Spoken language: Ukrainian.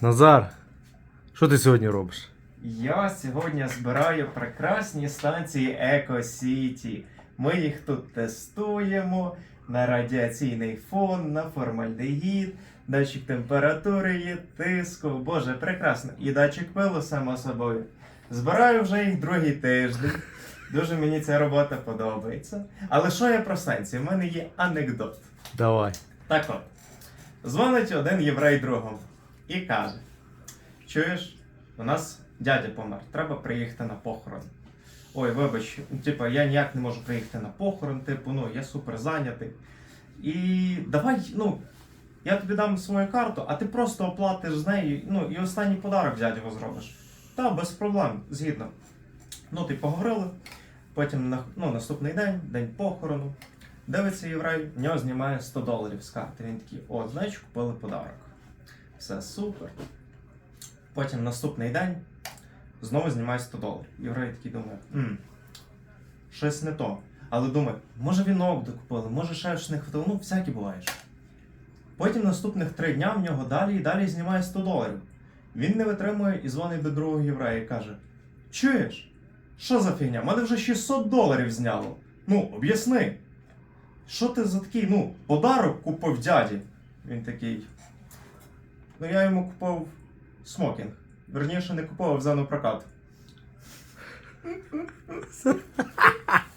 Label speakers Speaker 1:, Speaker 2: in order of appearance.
Speaker 1: Назар, що ти сьогодні робиш?
Speaker 2: Я сьогодні збираю прекрасні станції Еко Сіті. Ми їх тут тестуємо на радіаційний фон, на формальдегід, датчик температури є, тиску. Боже, прекрасно. І датчик пилу, само собою. Збираю вже їх другий тиждень. Дуже мені ця робота подобається. Але що я про станції? У мене є анекдот.
Speaker 1: Давай.
Speaker 2: Так от, дзвонить один єврей другому і каже: Чуєш, у нас дядя помер, треба приїхати на похорон. Ой, вибач, типа, я ніяк не можу приїхати на похорон, типу, ну, я супер зайнятий. І давай, ну, я тобі дам свою карту, а ти просто оплатиш з нею, ну, і останній подарок дядьку зробиш. Та, без проблем, згідно. Ну, ти поговорили. Потім ну, наступний день, день похорону. Дивиться єврей, в нього знімає 100 доларів з карти. Він такий, о, значить, купили подарок. Все супер. Потім наступний день знову знімає 100 доларів. Єврей такий думає, «М, щось не то. Але думає, може вінок докупили, може ще щось не хватило, ну всякі буває. Потім наступних три дня в нього далі і далі знімає 100 доларів. Він не витримує і дзвонить до другого єврея і каже: Чуєш? Що за фігня? Мене вже 600 доларів зняло. Ну, об'ясни. Що ти за такий, ну, подарок купив дяді? Він такий. Ну, я йому купив смокінг. Верніше не купив, а взяв на прокат.